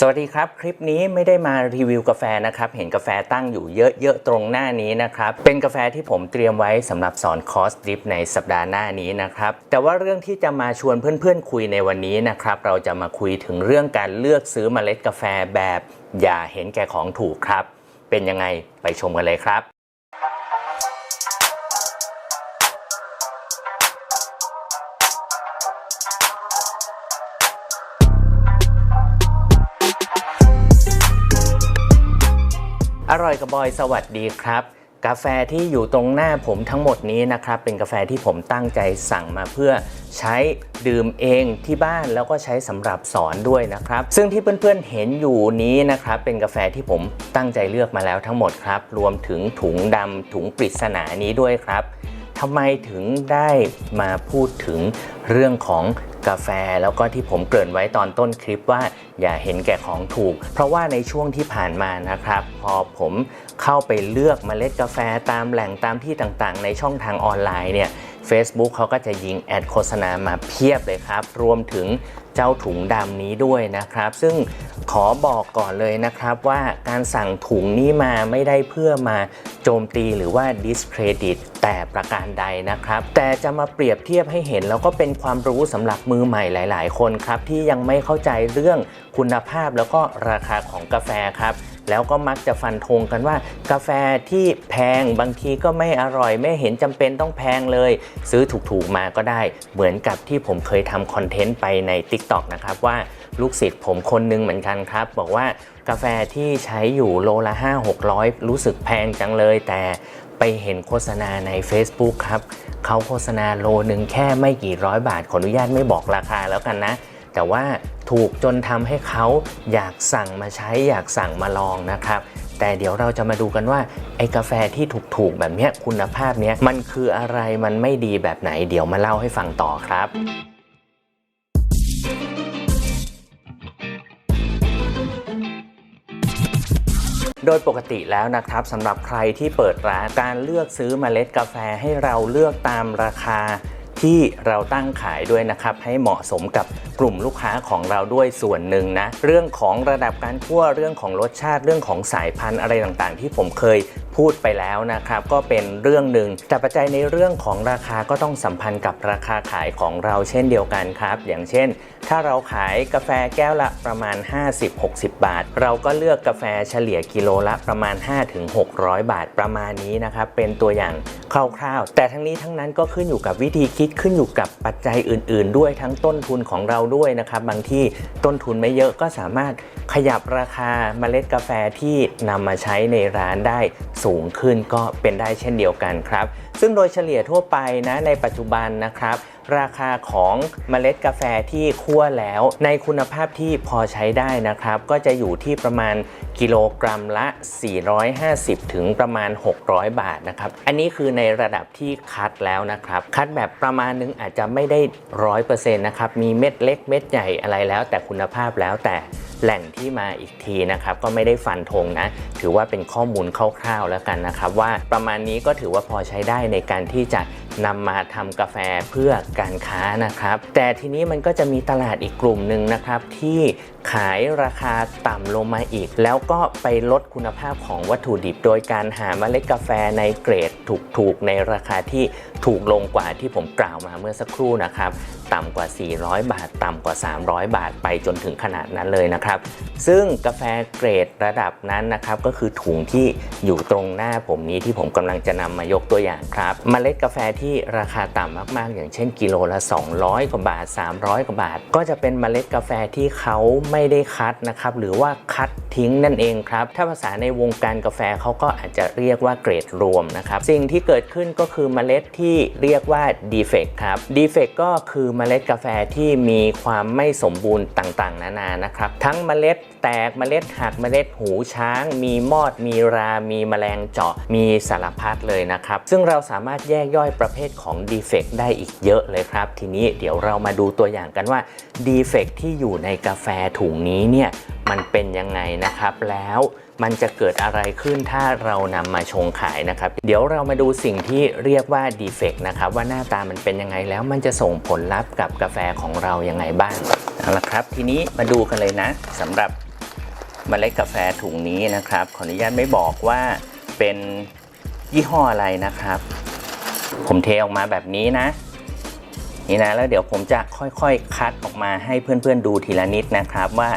สวัสดีครับ คลิปนี้ไม่ได้มารีวิวกาแฟนะครับ เห็นกาแฟตั้งอยู่เยอะๆตรงหน้านี้นะครับ เป็นกาแฟที่ผมเตรียมไว้สำหรับสอนคอร์สดริปในสัปดาห์หน้านี้นะครับ แต่ว่าเรื่องที่จะมาชวนเพื่อนๆคุยในวันนี้นะครับ เราจะมาคุยถึงเรื่องการเลือกซื้อเมล็ดกาแฟแบบ อย่าเห็นแก่ของถูกครับ เป็นยังไงไปชมกันเลยครับ ร่อยกับบอยสวัสดีครับ กาแฟที่อยู่ตรงหน้าผมทั้งหมดนี้นะครับ เป็นกาแฟที่ผมตั้งใจสั่งมาเพื่อใช้ดื่มเองที่บ้านแล้วก็ใช้สำหรับสอนด้วยนะครับ ซึ่งที่เพื่อนๆเห็นอยู่นี้นะครับ เป็นกาแฟที่ผมตั้งใจเลือกมาแล้วทั้งหมดครับ รวมถึงถุงดำถุงปริศนานี้ด้วยครับ ทำไมถึงได้มาพูดถึงเรื่องของกาแฟแล้วก็ที่ผมเกริ่นไว้ตอนต้นคลิปว่าอย่าเห็นแก่ของถูก เพราะว่าในช่วงที่ผ่านมานะครับ พอผมเข้าไปเลือกเมล็ดกาแฟตามแหล่งตามที่ต่างๆ ในช่องทางออนไลน์เนี่ย Facebook เขาก็จะยิงแอดโฆษณามาเพียบเลยครับ รวมถึง เจ้าถุงดำนี้ด้วยนะครับ ซึ่งขอบอกก่อนเลยนะครับว่าการสั่งถุงนี้มาไม่ได้เพื่อมาโจมตีหรือว่าดิสเครดิตแต่ประการใดนะครับ แต่จะมาเปรียบเทียบให้เห็นแล้วก็เป็นความรู้สำหรับมือใหม่หลาย ๆ คนครับที่ยังไม่เข้าใจเรื่องคุณภาพแล้วก็ราคาของกาแฟครับ แล้วก็มักจะฟันธงกันว่า กาแฟที่แพงบางทีก็ไม่อร่อยไม่เห็นจำเป็นต้องแพงเลย ซื้อถูกๆมาก็ได้ เหมือนกับที่ผมเคยทำคอนเทนต์ไปใน TikTok นะครับว่าลูกศิษย์ผมคนหนึงเหมือนกันครับ บอกว่ากาแฟที่ใช้อยู่โลละ 5 600 รู้สึกแพงจังเลย แต่ไปเห็นโฆษณาใน Facebook ครับเขาโฆษณาโลหนึ่งแค่ไม่กี่ร้อยบาทขออนุญาตไม่บอกราคาแล้วกันนะ แต่ว่าถูกจนทำให้เขาอยากสั่งมาใช้อยากสั่งมาลองนะครับ แต่เดี๋ยวเราจะมาดูกันว่าไอ้กาแฟที่ถูกๆแบบนี้คุณภาพเนี้ยมันคืออะไรมันไม่ดีแบบไหน เดี๋ยวมาเล่าให้ฟังต่อครับโดยปกติแล้วนะครับสำหรับใครที่เปิดร้านการเลือกซื้อเมล็ดกาแฟให้เราเลือกตามราคาที่เราตั้งขายด้วยนะครับ ให้เหมาะสมกับ กลุ่มลูกค้าของเราด้วยส่วนหนึ่งนะ เรื่องของระดับการคั่วเรื่องของรสชาติเรื่องของสายพันธุ์อะไรต่างๆ ที่ผมเคยพูดไปแล้วนะครับ ก็เป็นเรื่องหนึ่งแต่ปัจจัยในเรื่องของราคาก็ต้องสัมพันธ์กับราคาขายของเราเช่นเดียวกันครับ อย่างเช่น ถ้าเราขายกาแฟแก้วละประมาณ 50-60 บาท เราก็เลือกกาแฟเฉลี่ยกิโลละประมาณ 5-600 บาทประมาณนี้นะครับเป็นตัวอย่างคร่าวๆ แต่ทั้งนี้ทั้งนั้นก็ขึ้นอยู่กับวิธีคิดขึ้นอยู่กับปัจจัยอื่น ๆ ด้วยทั้งต้นทุนของเราด้วยนะครับ บางที่ต้นทุนไม่เยอะก็สามารถขยับราคาเมล็ดกาแฟที่นำมาใช้ในร้านได้สูงขึ้นก็เป็นได้เช่นเดียวกันครับ ซึ่งโดยเฉลี่ยทั่วไปนะในปัจจุบันนะครับ ราคาของเมล็ดกาแฟที่คั่วแล้ว ในคุณภาพที่พอใช้ได้นะครับ ก็จะอยู่ที่ประมาณกิโลกรัมละ 450 ถึงประมาณ 600 บาทนะครับ อันนี้คือในระดับที่คัดแล้วนะครับ คัดแบบประมาณนึงอาจจะไม่ได้ร้อยเปอร์เซ็นต์นะครับ มีเม็ดเล็กเม็ดใหญ่อะไรแล้วแต่คุณภาพแล้วแต่ แหล่งที่มาอีกทีนะครับก็ไม่ได้ฟันธงนะ ถือว่าเป็นข้อมูลคร่าวๆแล้วกันนะครับ ว่าประมาณนี้ก็ถือว่าพอใช้ได้ในการที่จะนำมาทำกาแฟเพื่อการค้านะครับ แต่ทีนี้มันก็จะมีตลาดอีกกลุ่มหนึ่งนะครับ ที่ขายราคาต่ำลงมาอีก แล้วก็ไปลดคุณภาพของวัตถุดิบ โดยการหาเมล็ดกาแฟในเกรดถูกๆ ในราคาที่ถูกลงกว่าที่ผมกล่าวมาเมื่อสักครู่นะครับต่ำกว่า 400 บาท ต่ำกว่า 300 บาทไปจนถึงขนาดนั้นเลยนะครับ ซึ่งกาแฟเกรดระดับนั้นนะครับก็คือถุงที่อยู่ตรงหน้าผมนี้ที่ผมกำลังจะนำมายกตัวอย่างครับเมล็ดกาแฟที่ราคาต่ำมากๆ อย่างเช่นกิโลละ 200 กว่าบาท 300 กว่าบาท ก็จะเป็นเมล็ดกาแฟที่เขาไม่ได้คัดนะครับหรือว่าคัดทิ้งนั่นเองครับถ้าภาษาในวงการกาแฟเขาก็อาจจะเรียกว่าเกรดรวมนะครับสิ่งที่เกิดขึ้นก็คือเมล็ดที่เรียกว่า defect ครับ defect ก็คือเมล็ดกาแฟที่มีความไม่สมบูรณ์ต่างๆ นานานะครับ ทั้งเมล็ดแตกเมล็ดหักเมล็ดหูช้าง มีมอด มีรา มีแมลงเจาะ มีสารพัดเลยนะครับ ซึ่งเราสามารถแยกย่อยประเภทของ defect ได้อีกเยอะเลยครับ ทีนี้เดี๋ยวเรามาดูตัวอย่างกันว่า defect ที่อยู่ในกาแฟถุงนี้เนี่ยมันเป็นยังไงนะครับแล้ว มันจะเกิดอะไรขึ้นถ้าเรานำมาชงขายนะครับ เดี๋ยวเรามาดูสิ่งที่เรียกว่า defect นะครับว่าหน้าตามันเป็นยังไงแล้วมันจะส่งผลลัพธ์กับกาแฟของเรายังไงบ้างเอาละครับ ทีนี้มาดูกันเลยนะสำหรับเมล็ดกาแฟถุงนี้นะครับ ขออนุญาตไม่บอกว่าเป็นยี่ห้ออะไรนะครับ ผมเทออกมาแบบนี้นะ นี่นะแล้วเดี๋ยวผมจะค่อยๆ คัดออกมาให้เพื่อนๆดูทีละนิดนะครับว่า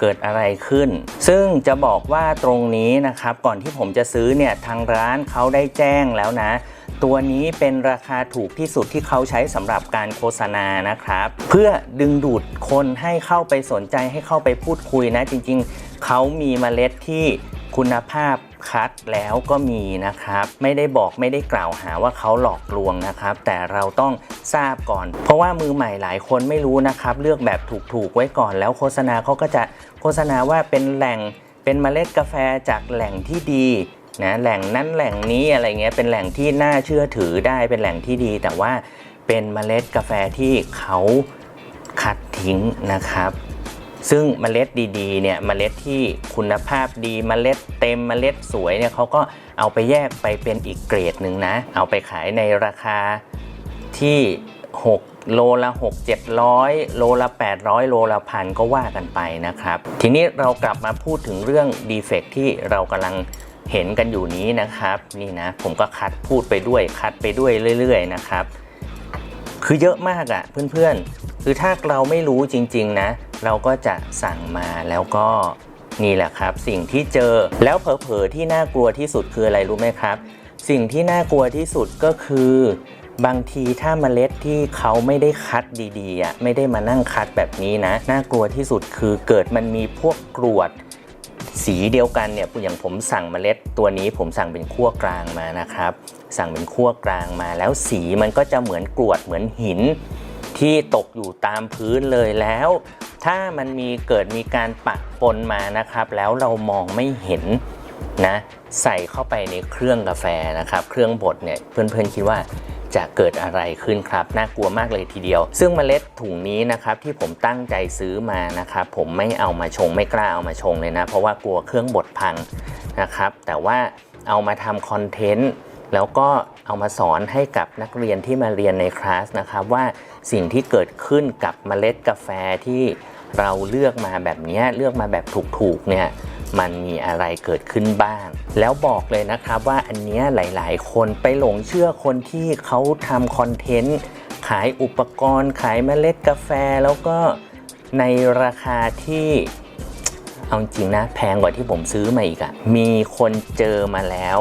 เกิดอะไรขึ้น ซึ่งจะบอกว่าตรงนี้นะครับก่อนที่ผมจะซื้อเนี่ยทางร้านเขาได้แจ้งแล้วนะตัวนี้เป็นราคาถูกที่สุดที่เขาใช้สำหรับการโฆษณานะครับ เพื่อดึงดูดคนให้เข้าไปสนใจให้เข้าไปพูดคุยนะ จริงๆ เขามีเมล็ดที่คุณภาพ คัดแล้วก็มีนะครับ ไม่ได้บอกไม่ได้กล่าวหาว่าเขาหลอกลวงนะครับ แต่เราต้องทราบก่อน เพราะว่ามือใหม่หลายคนไม่รู้นะครับ เลือกแบบถูกๆไว้ก่อน แล้วโฆษณาเขาก็จะโฆษณาว่าเป็นแหล่งเป็นเมล็ดกาแฟจากแหล่งที่ดีนะแหล่งนั้นแหล่งนี้อะไรเงี้ยเป็นแหล่งที่น่าเชื่อถือได้เป็นแหล่งที่ดี แต่ว่าเป็นเมล็ดกาแฟที่เขาคัดทิ้งนะครับ ซึ่งเมล็ดดีๆเนี่ยเมล็ดที่คุณภาพดีเมล็ดเต็มเมล็ดสวยเนี่ยเขาก็เอาไปแยกไปเป็นอีกเกรดหนึ่งนะ เอาไปขายในราคาที่ 6 โลละ 6 700 โลละ 800 โลละพันก็ว่ากันไปนะครับ ทีนี้เรากลับมาพูดถึงเรื่องดีเฟกที่เรากำลังเห็นกันอยู่นี้นะครับ นี่นะ ผมก็คัดพูดไปด้วยคัดไปด้วยเรื่อย ๆ นะครับ คือเยอะมากอะ่ะเพื่อนๆ คือถ้าเราไม่รู้จริง ๆ นะเราก็จะสั่งมาแล้วก็นี่แหละครับ สิ่งที่เจอแล้วเผลอๆที่น่ากลัวที่สุดคืออะไรรู้ไหมครับ สิ่งที่น่ากลัวที่สุดก็คือบางทีถ้าเมล็ดที่เขาไม่ได้คัดดีๆอะไม่ได้มานั่งคัดแบบนี้นะ น่ากลัวที่สุดคือเกิดมันมีพวกกรวดสีเดียวกันเนี่ยอย่างผมสั่งเมล็ดตัวนี้ผมสั่งเป็นขั้วกลางมานะครับ สั่งเป็นขั้วกลางมา แล้วสีมันก็จะเหมือนกรวดเหมือนหินที่ตกอยู่ตามพื้นเลยแล้ว ถ้ามันมีเกิดมีการปะปนมานะครับ แล้วเรามองไม่เห็นนะใส่เข้าไปในเครื่องกาแฟนะครับ เครื่องบดเนี่ยเพื่อนๆคิดว่าจะเกิดอะไรขึ้นครับน่ากลัวมากเลยทีเดียว ซึ่งเมล็ดถุงนี้นะครับที่ผมตั้งใจซื้อมานะครับผมไม่เอามาชงไม่กล้าเอามาชงเลยนะ เพราะว่ากลัวเครื่องบดพังนะครับ แต่ว่าเอามาทำคอนเทนต์แล้วก็เอามาสอนให้กับนักเรียนที่มาเรียนในคลาสนะครับว่าสิ่งที่เกิดขึ้นกับเมล็ดกาแฟที่ เราเลือกมาแบบนี้เลือกมาแบบถูกๆเนี่ยมันมีอะไรเกิดขึ้นบ้าง แล้วบอกเลยนะครับว่าอันเนี้ยหลายๆ คนไปหลงเชื่อคนที่เขาทำคอนเทนต์ขายอุปกรณ์ ขายเมล็ดกาแฟแล้วก็ในราคาที่ เอาจริงนะแพงกว่าที่ผมซื้อมาอีกอะมีคนเจอมาแล้ว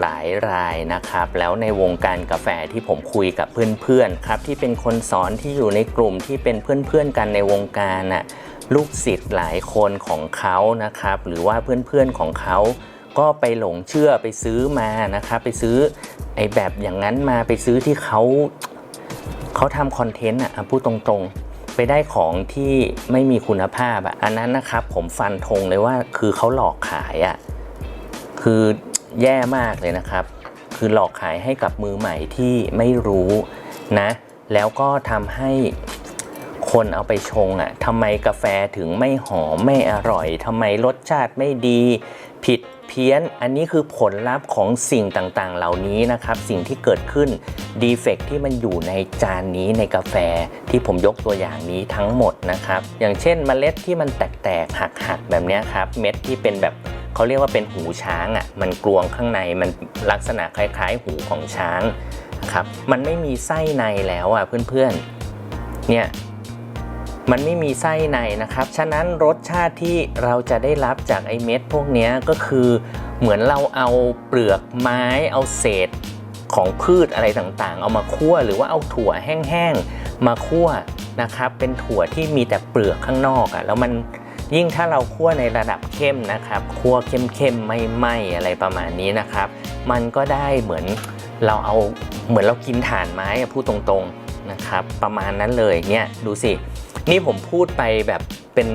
หลายรายนะครับ แล้วในวงการกาแฟที่ผมคุยกับเพื่อนๆครับที่เป็นคนสอนที่อยู่ในกลุ่มที่เป็นเพื่อนๆกันในวงการน่ะลูกศิษย์หลายคนของเขานะครับ หรือว่าเพื่อนๆของเขาก็ไปหลงเชื่อไปซื้อมานะครับ ไปซื้อไอ้แบบอย่างนั้นมาไปซื้อที่เขาเขาทำคอนเทนต์อะอะพูดตรงๆ ไปได้ของที่ไม่มีคุณภาพอะอันนั้นนะครับผมฟันธงเลยว่าคือเขาหลอกขายอะคือแย่มากเลยนะครับ คือหลอกขายให้กับมือใหม่ที่ไม่รู้นะ แล้วก็ทำให้คนเอาไปชงอะทำไมกาแฟถึงไม่หอมไม่อร่อยทำไมรสชาติไม่ดี ผิด เพี้ยน อันนี้คือผลลัพธ์ของสิ่งต่างๆ เหล่านี้นะครับ สิ่งที่เกิดขึ้นดีเฟกที่มันอยู่ในจานนี้ในกาแฟที่ผมยกตัวอย่างนี้ทั้งหมดนะครับ อย่างเช่นเมล็ดที่มันแตกๆหักๆแบบนี้ครับ เม็ดที่เป็นแบบเขาเรียกว่าเป็นหูช้างอะมันกลวงข้างในมันลักษณะคล้าย ๆ หูของช้างนะครับมันไม่มีไส้ในแล้วอะเพื่อนๆเนี่ย มันไม่มีไส้ในนะครับ ฉะนั้นรสชาติที่เราจะได้รับจากไอเม็ดพวกนี้ก็คือเหมือนเราเอาเปลือกไม้เอาเศษของพืชอะไรต่างๆ เอามาคั่วหรือว่าเอาถั่วแห้งๆมาคั่วนะครับ เป็นถั่วที่มีแต่เปลือกข้างนอกอะ่ะแล้วมันยิ่งถ้าเราคั่วในระดับเข้มนะครับ คั่วเข้มๆไม่ไหมอะไรประมาณนี้นะครับ มันก็ได้เหมือนเราเอาเหมือนเรากินถ่านไม้อะพูดตรงๆนะครับ ประมาณนั้นเลยเนี่ยดูสิ นี่ผมพูดไปแบบเป็น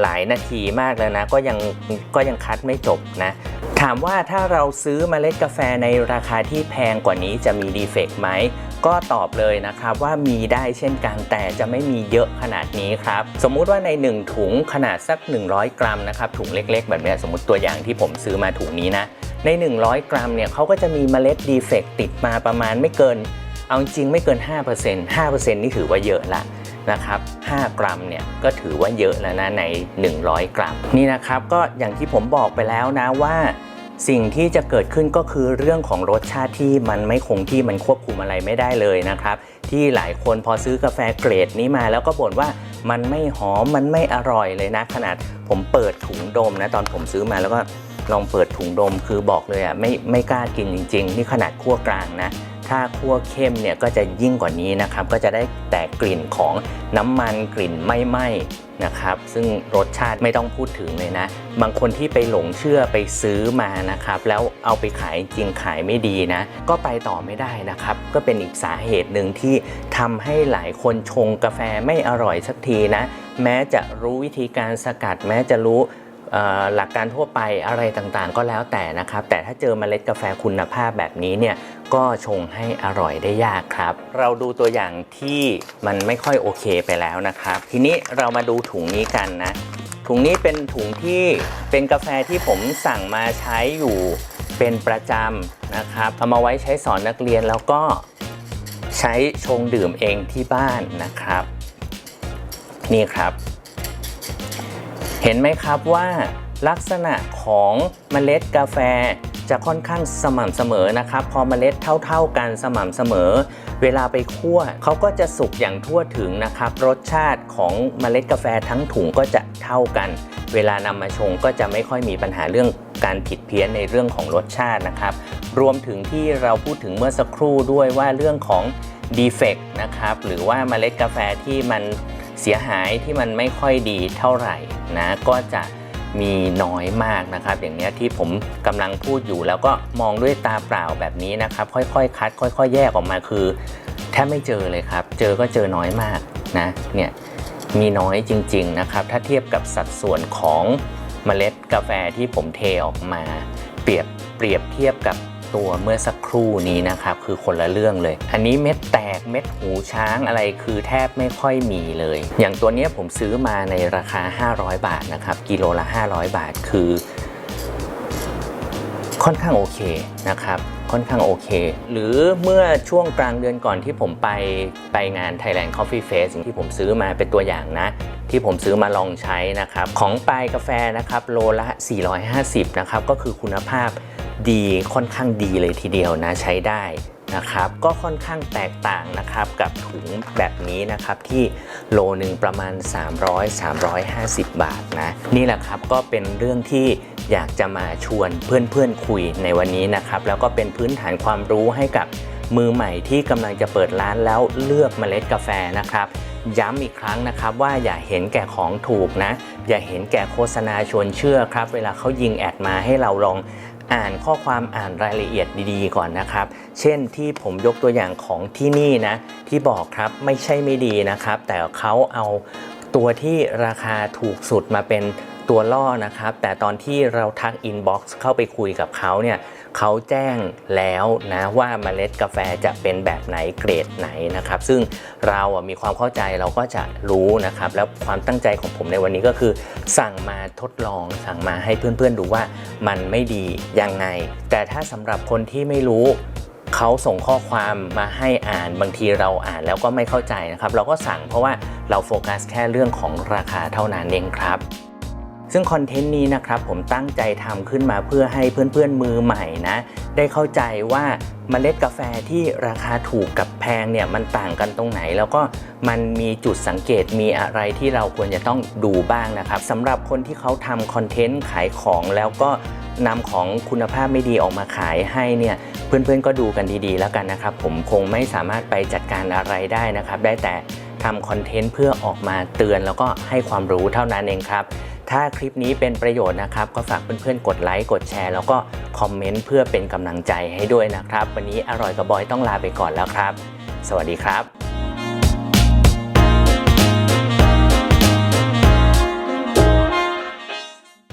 หลายนาทีมากแล้วนะ ก็ยังก็ยังคัดไม่จบนะ ถามว่าถ้าเราซื้อเมล็ดกาแฟในราคาที่แพงกว่านี้จะมีดีเฟกต์ไหม ก็ตอบเลยนะครับว่ามีได้เช่นกันแต่จะไม่มีเยอะขนาดนี้ครับ สมมุติว่าใน 1 ถุงขนาดสัก 100 กรัมนะครับถุงเล็ก ๆ แบบนี้สมมติตัวอย่างที่ผมซื้อมาถุงนี้นะ ใน 100 กรัมเนี่ยเขาก็จะมีเมล็ดดีเฟกต์ติดมาประมาณไม่เกิน เอาจริงไม่เกิน 5% 5%นี่ถือว่าเยอะละ นะครับ 5 กรัมเนี่ยก็ถือว่าเยอะแล้วนะใน 100 กรัม นี่นะครับก็อย่างที่ผมบอกไปแล้วนะว่า สิ่งที่จะเกิดขึ้นก็คือเรื่องของรสชาติที่มันไม่คงที่มันควบคุมอะไรไม่ได้เลยนะครับ ที่หลายคนพอซื้อกาแฟเกรดนี้มาแล้วก็บ่นว่ามันไม่หอมมันไม่อร่อยเลยนะ ขนาดผมเปิดถุงดมนะตอนผมซื้อมาแล้วก็ลองเปิดถุงดมคือบอกเลยอะไม่ไม่กล้ากินจริง ๆ นี่ขนาดคั่วกลางนะ ถ้าคั่วเข้มเนี่ยก็จะยิ่งกว่านี้นะครับ ก็จะได้แต่กลิ่นของน้ำมันกลิ่นไม่ไหม้นะครับ ซึ่งรสชาติไม่ต้องพูดถึงเลยนะ บางคนที่ไปหลงเชื่อไปซื้อมานะครับ แล้วเอาไปขายจริงขายไม่ดีนะ ก็ไปต่อไม่ได้นะครับ ก็เป็นอีกสาเหตุหนึ่งที่ทำให้หลายคนชงกาแฟไม่อร่อยสักทีนะ แม้จะรู้วิธีการสกัด แม้จะรู้หลักการทั่วไปอะไรต่างๆ ก็แล้วแต่นะครับ แต่ถ้าเจอเมล็ดกาแฟคุณภาพแบบนี้เนี่ย ก็ชงให้อร่อยได้ยากครับ เราดูตัวอย่างที่มันไม่ค่อยโอเคไปแล้วนะครับ ทีนี้เรามาดูถุงนี้กันนะ ถุงนี้เป็นถุงที่เป็นกาแฟที่ผมสั่งมาใช้อยู่เป็นประจำนะครับเอามาไว้ใช้สอนนักเรียนแล้วก็ใช้ชงดื่มเองที่บ้านนะครับ นี่ครับ เห็นไหมครับว่าลักษณะของเมล็ดกาแฟ จะค่อนข้างสม่ำเสมอนะครับ พอเมล็ดเท่า ๆกันสม่ำเสมอ เวลาไปคั่วเขาก็จะสุกอย่างทั่วถึงนะครับ รสชาติของเมล็ดกาแฟทั้งถุงก็จะเท่ากัน เวลานำมาชงก็จะไม่ค่อยมีปัญหาเรื่องการผิดเพี้ยนในเรื่องของรสชาตินะครับ รวมถึงที่เราพูดถึงเมื่อสักครู่ด้วยว่าเรื่องของ defect นะครับ หรือว่าเมล็ดกาแฟที่มันเสียหายที่มันไม่ค่อยดีเท่าไหร่นะก็จะ มีน้อยมากนะครับ อย่างเนี้ยที่ผมกำลังพูดอยู่แล้วก็มองด้วยตาเปล่าแบบนี้นะครับ ค่อยๆ คัด ค่อย ๆ แยกออกมาคือแทบไม่เจอเลยครับ เจอก็เจอน้อยมากนะเนี่ยมีน้อยจริง ๆนะครับ ถ้าเทียบกับสัดส่วนของเมล็ดกาแฟที่ผมเทออกมา เปรียบเปรียบเทียบกับ ตัวเมื่อสักครู่นี้นะครับ คือคนละเรื่องเลย อันนี้เม็ดแตกเม็ดหูช้างอะไรคือแทบไม่ค่อยมีเลย อย่างตัวนี้ผมซื้อมาในราคา 500 บาทนะครับ กิโลละ 500 บาทคือ ค่อนข้างโอเคนะครับค่อนข้างโอเค หรือเมื่อช่วงกลางเดือนก่อนที่ผมไปไปงาน Thailand Coffee Fest ที่ผมซื้อมาเป็นตัวอย่างนะ ที่ผมซื้อมาลองใช้นะครับ ของปลายกาแฟนะครับ โลละ 450 นะครับ ก็คือคุณภาพ ดีค่อนข้างดีเลยทีเดียวนะใช้ได้นะครับก็ค่อนข้างแตกต่างนะครับกับถุงแบบนี้นะครับที่โลหนึ่งประมาณ 300-350 บาทนะนี่แหละครับก็เป็นเรื่องที่อยากจะมาชวนเพื่อนๆคุยในวันนี้นะครับแล้วก็เป็นพื้นฐานความรู้ให้กับมือใหม่ที่กำลังจะเปิดร้านแล้วเลือกเมล็ดกาแฟนะครับ ย้ำอีกครั้งนะครับว่าอย่าเห็นแก่ของถูกนะ อย่าเห็นแก่โฆษณาชวนเชื่อครับ เวลาเขายิงแอดมาให้เราลอง อ่านข้อความอ่านรายละเอียดดีๆก่อนนะครับ เช่นที่ผมยกตัวอย่างของที่นี่นะ ที่บอกครับไม่ใช่ไม่ดีนะครับ แต่เขาเอาตัวที่ราคาถูกสุดมาเป็นตัวล่อนะครับ แต่ตอนที่เราทักอินบ็อกซ์เข้าไปคุยกับเขาเนี่ย เขาแจ้งแล้วนะว่าเมล็ดกาแฟจะเป็นแบบไหนเกรดไหนนะครับ ซึ่งเราอะมีความเข้าใจเราก็จะรู้นะครับ แล้วความตั้งใจของผมในวันนี้ก็คือ สั่งมาทดลองสั่งมาให้เพื่อนๆดูว่ามันไม่ดียังไง แต่ถ้าสำหรับคนที่ไม่รู้เขาส่งข้อความมาให้อ่านบางทีเราอ่านแล้วก็ไม่เข้าใจนะครับ เราก็สั่งเพราะว่าเราโฟกัสแค่เรื่องของราคาเท่านั้นเองครับ ซึ่งคอนเทนต์นี้นะครับผมตั้งใจทำขึ้นมาเพื่อให้เพื่อนๆมือใหม่นะ ได้เข้าใจว่าเมล็ดกาแฟที่ราคาถูกกับแพงเนี่ยมันต่างกันตรงไหน แล้วก็มันมีจุดสังเกตมีอะไรที่เราควรจะต้องดูบ้างนะครับสำหรับคนที่เขาทำคอนเทนต์ขายของแล้วก็นำของคุณภาพไม่ดีออกมาขายให้เนี่ยเพื่อนๆก็ดูกันดีๆ แล้วกันนะครับ ผมคงไม่สามารถไปจัดการอะไรได้นะครับ ได้แต่ทำคอนเทนต์เพื่อออกมาเตือนแล้วก็ให้ความรู้เท่านั้นเองครับ ถ้าคลิปนี้เป็นประโยชน์นะครับ ก็ฝากเพื่อนๆกดไลค์กดแชร์ แล้วก็คอมเมนต์เพื่อเป็นกำลังใจให้ด้วยนะครับ วันนี้อร่อยกับบอยต้องลาไปก่อนแล้วครับ สวัสดีครับ